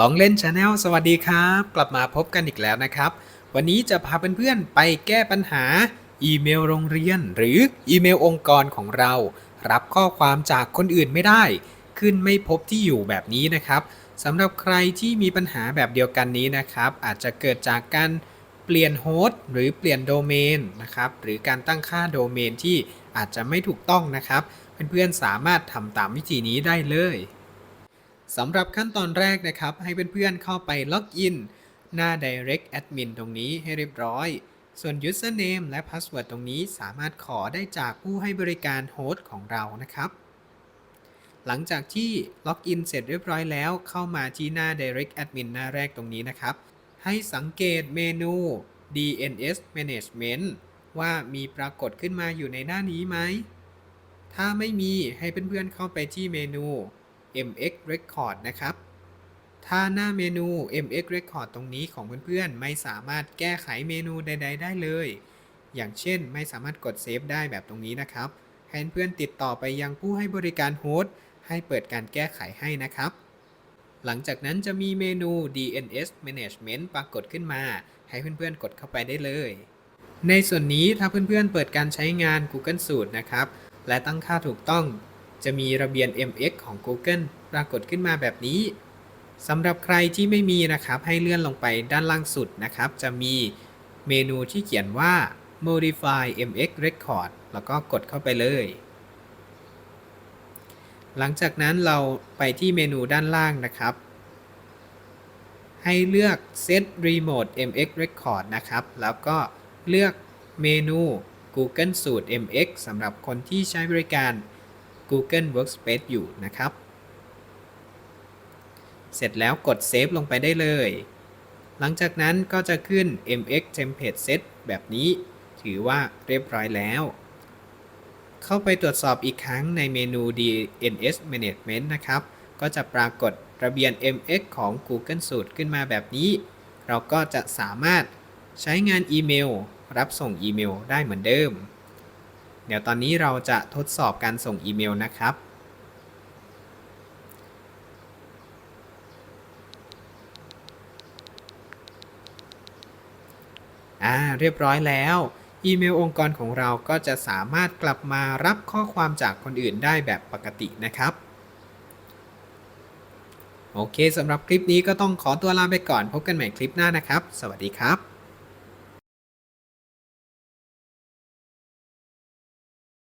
ลองเล่นชาแนลสวัสดีครับ กลับมาพบกันอีกแล้วนะครับ วันนี้จะพาเพื่อนๆไปแก้ปัญหา อีเมลโรงเรียน หรืออีเมลองค์กรของเรา รับข้อความจากคนอื่นไม่ได้ ขึ้นไม่พบที่อยู่แบบนี้นะครับสำหรับใครที่มีปัญหาแบบเดียวกันนี้นะครับ อาจจะเกิดจากการเปลี่ยนโฮสต์หรือเปลี่ยนโดเมนนะครับหรือการตั้งค่าโดเมนที่อาจจะไม่ถูกต้องนะครับ เพื่อนๆสามารถทำตามวิธีนี้ได้เลย สำหรับขั้นตอนแรกนะครับ ให้เพื่อนๆเข้าไปล็อกอิน หน้า Direct Admin ตรงนี้ให้เรียบร้อย ส่วน Username และ Password ตรงนี้สามารถขอได้จากผู้ให้บริการโฮสต์ของเรานะครับ หลังจากที่ล็อกอินเสร็จเรียบร้อยแล้ว เข้ามาที่หน้า Direct Admin หน้าแรกตรงนี้นะครับ ให้สังเกตเมนู DNS Management ว่ามีปรากฏขึ้นมาอยู่ในหน้านี้ไหม ถ้าไม่มีให้เพื่อนๆเข้าไปที่เมนู MX Record นะครับ ถ้าหน้าเมนู MX Record ตรงนี้ของเพื่อนๆ ไม่สามารถแก้ไขเมนูใด ๆ ได้เลย อย่างเช่นไม่สามารถกดเซฟได้แบบตรงนี้นะครับ ให้เพื่อนติดต่อไปยังผู้ให้บริการโฮสต์ให้เปิดการแก้ไขให้นะครับ หลังจากนั้นจะมีเมนู DNS Management ปรากฏขึ้นมา ให้เพื่อนๆ กดเข้าไปได้เลย ในส่วนนี้ถ้าเพื่อนๆ เปิดการใช้งาน Google Suite นะครับ และตั้งค่าถูกต้อง จะมีระเบียน MX ของ Google ปรากฏขึ้นมาแบบนี้สำหรับใครที่ไม่มีนะครับ ให้เลื่อนลงไปด้านล่างสุดนะครับ จะมีเมนูที่เขียนว่า modify MX record แล้วก็กดเข้าไปเลย หลังจากนั้นเราไปที่เมนูด้านล่างนะครับ ให้เลือก set remote MX record นะครับ แล้วก็เลือกเมนู Google Suite MX สำหรับคนที่ใช้บริการ Google Workspace อยู่นะครับ เสร็จแล้วกด Save ลงไปได้เลย หลังจากนั้นก็จะขึ้น MX Template Set แบบนี้ ถือว่าเรียบร้อยแล้ว เข้าไปตรวจสอบอีกครั้งในเมนู DNS Management นะครับ ก็จะปรากฏระเบียน MX ของ Google Suite ขึ้นมาแบบนี้ เราก็จะสามารถใช้งานอีเมล รับส่งอีเมลได้เหมือนเดิม เดี๋ยวตอนนี้เราจะทดสอบการส่งอีเมลนะครับ อ่า เรียบร้อยแล้ว อีเมลองค์กรของเราก็จะสามารถกลับมารับข้อความจากคนอื่นได้แบบปกตินะครับ โอเคสำหรับคลิปนี้ก็ต้องขอตัวลาไปก่อน พบกันใหม่คลิปหน้านะครับ สวัสดีครับ